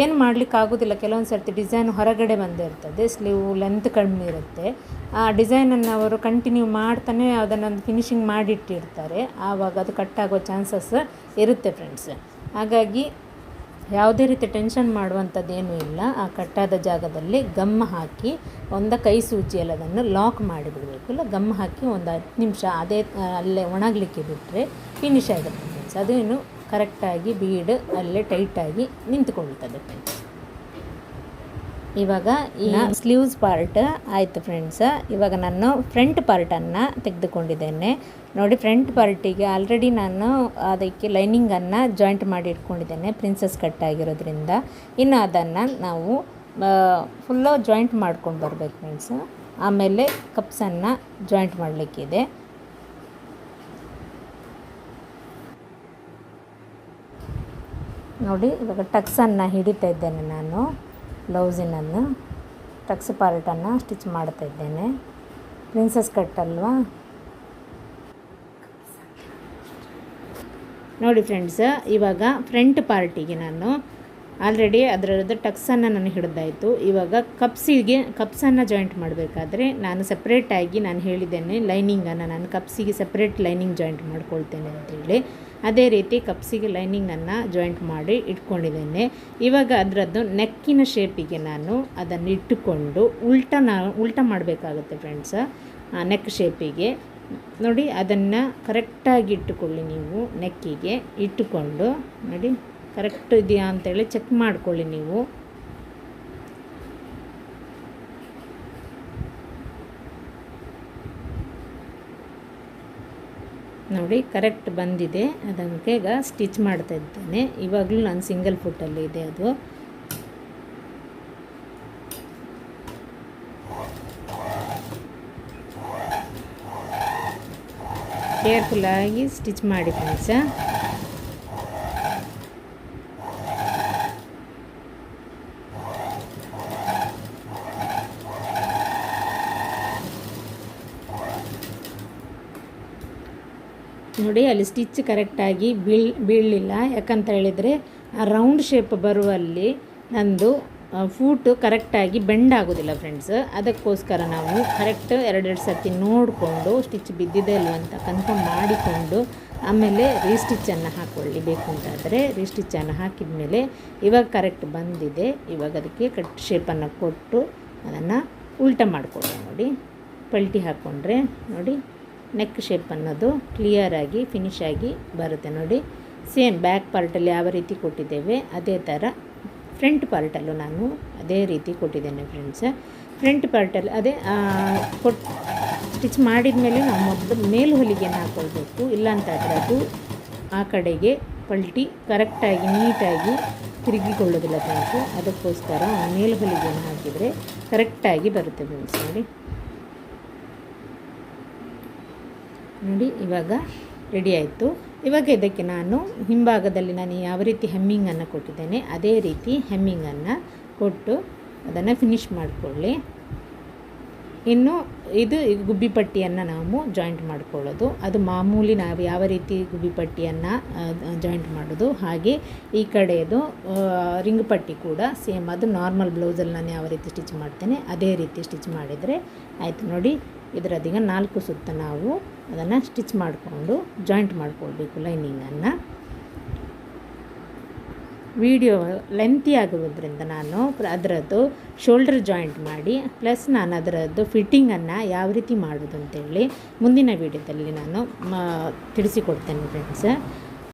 ಏನು ಮಾಡಲಿಕ್ಕೆ ಆಗೋದಿಲ್ಲ, ಕೆಲವೊಂದು ಸರ್ತಿ ಡಿಸೈನ್ ಹೊರಗಡೆ ಬಂದೇ ಇರ್ತದೆ ಸ್ಲೀವ್ ಲೆಂತ್ ಕಡಿಮೆ ಇರುತ್ತೆ. ಆ ಡಿಸೈನನ್ನು ಅವರು ಕಂಟಿನ್ಯೂ ಮಾಡ್ತಾನೆ ಅದನ್ನೊಂದು ಫಿನಿಶಿಂಗ್ ಮಾಡಿಟ್ಟಿರ್ತಾರೆ. ಆವಾಗ ಅದು ಕಟ್ ಆಗೋ ಚಾನ್ಸಸ್ ಇರುತ್ತೆ ಫ್ರೆಂಡ್ಸ್ ಹಾಗಾಗಿ ಯಾವುದೇ ರೀತಿ ಟೆನ್ಷನ್ ಮಾಡುವಂಥದ್ದೇನೂ ಇಲ್ಲ. ಆ ಕಟ್ಟಾದ ಜಾಗದಲ್ಲಿ ಗಮ್ ಹಾಕಿ ಒಂದು ಕೈ ಸೂಚಿಯಲ್ಲಿ ಅದನ್ನು ಲಾಕ್ ಮಾಡಿಬಿಡಬೇಕು ಇಲ್ಲ ಗಮ್ ಹಾಕಿ ಒಂದು ಹತ್ತು ನಿಮಿಷ ಅದೇ ಅಲ್ಲೇ ಒಣಗಲಿಕ್ಕೆ ಬಿಟ್ಟರೆ ಫಿನಿಶ್ ಆಗುತ್ತೆ ಫ್ರೆಂಡ್ಸ್ ಅದೇನು ಕರೆಕ್ಟಾಗಿ ಬೀಡ್ ಅಲ್ಲೇ ಟೈಟಾಗಿ ನಿಂತ್ಕೊಳ್ತದೆ ಫ್ರೆಂಡ್ಸ್ ಇವಾಗ ಈ ಸ್ಲೀವ್ಸ್ ಪಾರ್ಟ್ ಆಯಿತು ಫ್ರೆಂಡ್ಸ್ ಇವಾಗ ನಾನು ಫ್ರಂಟ್ ಪಾರ್ಟನ್ನು ತೆಗೆದುಕೊಂಡಿದ್ದೇನೆ. ನೋಡಿ ಫ್ರಂಟ್ ಪಾರ್ಟಿಗೆ ಆಲ್ರೆಡಿ ನಾನು ಅದಕ್ಕೆ ಲೈನಿಂಗನ್ನು ಜಾಯಿಂಟ್ ಮಾಡಿ ಇಟ್ಕೊಂಡಿದ್ದೇನೆ ಪ್ರಿನ್ಸಸ್ ಕಟ್ ಆಗಿರೋದ್ರಿಂದ. ಇನ್ನು ಅದನ್ನು ನಾವು ಫುಲ್ಲು ಜಾಯಿಂಟ್ ಮಾಡ್ಕೊಂಡು ಬರಬೇಕು ಫ್ರೆಂಡ್ಸ್ ಆಮೇಲೆ ಕಪ್ಸನ್ನು ಜಾಯಿಂಟ್ ಮಾಡಲಿಕ್ಕಿದೆ. ನೋಡಿ ಇವಾಗ ಟಕ್ಸನ್ನು ಹಿಡಿತಾ ಇದ್ದೇನೆ ನಾನು. ಬ್ಲೌಸಿನನ್ನು ಟಕ್ಸ್ ಪಾರ್ಟನ್ನು ಸ್ಟಿಚ್ ಮಾಡ್ತಾ ಇದ್ದೇನೆ. ಪ್ರಿನ್ಸಸ್ ಕಟ್ ಅಲ್ವಾ? ನೋಡಿ ಫ್ರೆಂಡ್ಸ್, ಇವಾಗ ಫ್ರಂಟ್ ಪಾರ್ಟಿಗೆ ನಾನು ಆಲ್ರೆಡಿ ಅದರದ್ದು ಟಕ್ಸನ್ನು ನಾನು ಹಿಡಿದಾಯಿತು. ಇವಾಗ ಕಪ್ಸಿಗೆ, ಕಪ್ಸನ್ನು ಜಾಯಿಂಟ್ ಮಾಡಬೇಕಾದ್ರೆ ನಾನು ಸಪ್ರೇಟಾಗಿ ನಾನು ಹೇಳಿದ್ದೇನೆ ಲೈನಿಂಗನ್ನು ನಾನು ಕಪ್ಸಿಗೆ ಸಪ್ರೇಟ್ ಲೈನಿಂಗ್ ಜಾಯಿಂಟ್ ಮಾಡ್ಕೊಳ್ತೇನೆ ಅಂತೇಳಿ. ಅದೇ ರೀತಿ ಕಪ್ಸಿಗೆ ಲೈನಿಂಗನ್ನು ಜಾಯಿಂಟ್ ಮಾಡಿ ಇಟ್ಕೊಂಡಿದ್ದೇನೆ. ಇವಾಗ ಅದರದ್ದು ನೆಕ್ಕಿನ ಶೇಪಿಗೆ ನಾನು ಅದನ್ನು ಇಟ್ಟುಕೊಂಡು ಉಲ್ಟ ನಾ ಉಲ್ಟ ಮಾಡಬೇಕಾಗುತ್ತೆ ಫ್ರೆಂಡ್ಸ್ ನೆಕ್ ಶೇಪಿಗೆ ನೋಡಿ ಅದನ್ನು ಕರೆಕ್ಟಾಗಿ ಇಟ್ಟುಕೊಳ್ಳಿ ನೀವು ನೆಕ್ಕಿಗೆ ಇಟ್ಟುಕೊಂಡು ನೋಡಿ. ಕರೆಕ್ಟ್ ಇದೆಯಾ ಅಂತೇಳಿ ಚೆಕ್ ಮಾಡ್ಕೊಳ್ಳಿ ನೀವು. ನೋಡಿ ಕರೆಕ್ಟ್ ಬಂದಿದೆ ಅದಕ್ಕೆ ಈಗ ಸ್ಟಿಚ್ ಮಾಡ್ತಾ ಇದ್ದೇನೆ. ಇವಾಗಲೂ ನಾನು ಸಿಂಗಲ್ ಫುಟ್ಟಲ್ಲಿ ಇದೆ ಅದು. ಕೇರ್ಫುಲ್ಲಾಗಿ ಸ್ಟಿಚ್ ಮಾಡಿ ಫ್ರೆಂಡ್ಸ ನೋಡಿ ಅಲ್ಲಿ ಸ್ಟಿಚ್ ಕರೆಕ್ಟಾಗಿ ಬೀಳ್, ಬೀಳಲಿಲ್ಲ. ಯಾಕಂತ ಹೇಳಿದರೆ, ಆ ರೌಂಡ್ ಶೇಪ್ ಬರುವಲ್ಲಿ ನಂದು ಫೂಟು ಕರೆಕ್ಟಾಗಿ ಬೆಂಡ್ ಆಗೋದಿಲ್ಲ ಫ್ರೆಂಡ್ಸ್ ಅದಕ್ಕೋಸ್ಕರ ನಾವು ಕರೆಕ್ಟ್ ಎರಡೆರಡು ಸರ್ತಿ ನೋಡಿಕೊಂಡು ಸ್ಟಿಚ್ ಬಿದ್ದಿದೆ ಇಲ್ವ ಅಂತ ಕನ್ಫರ್ಮ್ ಮಾಡಿಕೊಂಡು ಆಮೇಲೆ ರೀಸ್ಟಿಚ್ಚನ್ನು ಹಾಕ್ಕೊಳ್ಳಿ ಬೇಕು ಅಂತಾದರೆ ರೀಸ್ಟಿಚ್ಚನ್ನು ಹಾಕಿದ ಮೇಲೆ ಇವಾಗ ಕರೆಕ್ಟ್ ಬಂದಿದೆ. ಇವಾಗ ಅದಕ್ಕೆ ಕಟ್ ಶೇಪನ್ನು ಕೊಟ್ಟು ಅದನ್ನು ಉಲ್ಟ ಮಾಡಿಕೊಳ್ಳಿ ನೋಡಿ. ಪಲ್ಟಿ ಹಾಕ್ಕೊಂಡ್ರೆ ನೋಡಿ. ನೆಕ್ ಶೇಪ್ ಅನ್ನೋದು ಕ್ಲಿಯರಾಗಿ ಫಿನಿಶ್ ಆಗಿ ಬರುತ್ತೆ ನೋಡಿ. ಸೇಮ್ ಬ್ಯಾಕ್ ಪಾರ್ಟಲ್ಲಿ ಯಾವ ರೀತಿ ಕೊಟ್ಟಿದ್ದೇವೆ, ಅದೇ ಥರ ಫ್ರಂಟ್ ಪಾರ್ಟಲ್ಲೂ ನಾನು ಅದೇ ರೀತಿ ಕೊಟ್ಟಿದ್ದೇನೆ ಫ್ರೆಂಡ್ಸ್ ಫ್ರಂಟ್ ಪಾರ್ಟಲ್ಲಿ ಅದೇ ಕೊಟ್ ಸ್ಟಿಚ್ ಮಾಡಿದ ಮೇಲೆ ನಾವು ಮೊದಲು ಮೇಲು ಹೊಲಿಗೆಯನ್ನು ಹಾಕ್ಕೊಳ್ಬೇಕು ಇಲ್ಲ ಅಂತಾದರೆ ಅದು ಆ ಕಡೆಗೆ ಪಲ್ಟಿ ಕರೆಕ್ಟಾಗಿ ನೀಟಾಗಿ ತಿರುಗಿಕೊಳ್ಳೋದಿಲ್ಲ ಫ್ರೆಂಡ್ಸು ಅದಕ್ಕೋಸ್ಕರ ಮೇಲು ಹೊಲಿಗೆಯನ್ನು ಹಾಕಿದರೆ ಕರೆಕ್ಟಾಗಿ ಬರುತ್ತೆ ಫ್ರೆಂಡ್ಸ್ ನೋಡಿ. ನೋಡಿ, ಇವಾಗ ರೆಡಿ ಆಯಿತು. ಇವಾಗ ಇದಕ್ಕೆ ನಾನು ಹಿಂಭಾಗದಲ್ಲಿ ನಾನು ಯಾವ ರೀತಿ ಹೆಮ್ಮಿಂಗನ್ನು ಕೊಟ್ಟಿದ್ದೇನೆ, ಅದೇ ರೀತಿ ಹೆಮ್ಮಿಂಗನ್ನು ಕೊಟ್ಟು ಅದನ್ನು ಫಿನಿಶ್ ಮಾಡಿಕೊಳ್ಳಿ. ಇನ್ನು ಇದು ಗುಬ್ಬಿ ಪಟ್ಟಿಯನ್ನು ನಾವು ಜಾಯಿಂಟ್ ಮಾಡಿಕೊಳ್ಳೋದು. ಅದು ಮಾಮೂಲಿ ನಾವು ಯಾವ ರೀತಿ ಗುಬ್ಬಿ ಪಟ್ಟಿಯನ್ನು ಜಾಯಿಂಟ್ ಮಾಡೋದು, ಹಾಗೆ ಈ ಕಡೆಯದು ರಿಂಗ್ ಪಟ್ಟಿ ಕೂಡ ಸೇಮ್ ಅದು ನಾರ್ಮಲ್ ಬ್ಲೌಸಲ್ಲಿ ನಾನು ಯಾವ ರೀತಿ ಸ್ಟಿಚ್ ಮಾಡ್ತೇನೆ, ಅದೇ ರೀತಿ ಸ್ಟಿಚ್ ಮಾಡಿದರೆ ಆಯಿತು ನೋಡಿ. ಇದರದೀಗ ನಾಲ್ಕು ಸುತ್ತ ನಾವು ಅದನ್ನು ಸ್ಟಿಚ್ ಮಾಡಿಕೊಂಡು ಜಾಯಿಂಟ್ ಮಾಡಿಕೊಳ್ಬೇಕು ಲೈನಿಂಗನ್ನು ವಿಡಿಯೋ ಲೆಂತಿ ಆಗಿರೋದ್ರಿಂದ ನಾನು ಅದರದ್ದು ಶೋಲ್ಡರ್ ಜಾಯಿಂಟ್ ಮಾಡಿ ಪ್ಲಸ್ ನಾನು ಅದರದ್ದು ಫಿಟ್ಟಿಂಗನ್ನು ಯಾವ ರೀತಿ ಮಾಡೋದು ಅಂತೇಳಿ ಮುಂದಿನ ವಿಡಿಯೋದಲ್ಲಿ ನಾನು ತಿಳಿಸಿಕೊಡ್ತೇನೆ ಫ್ರೆಂಡ್ಸ್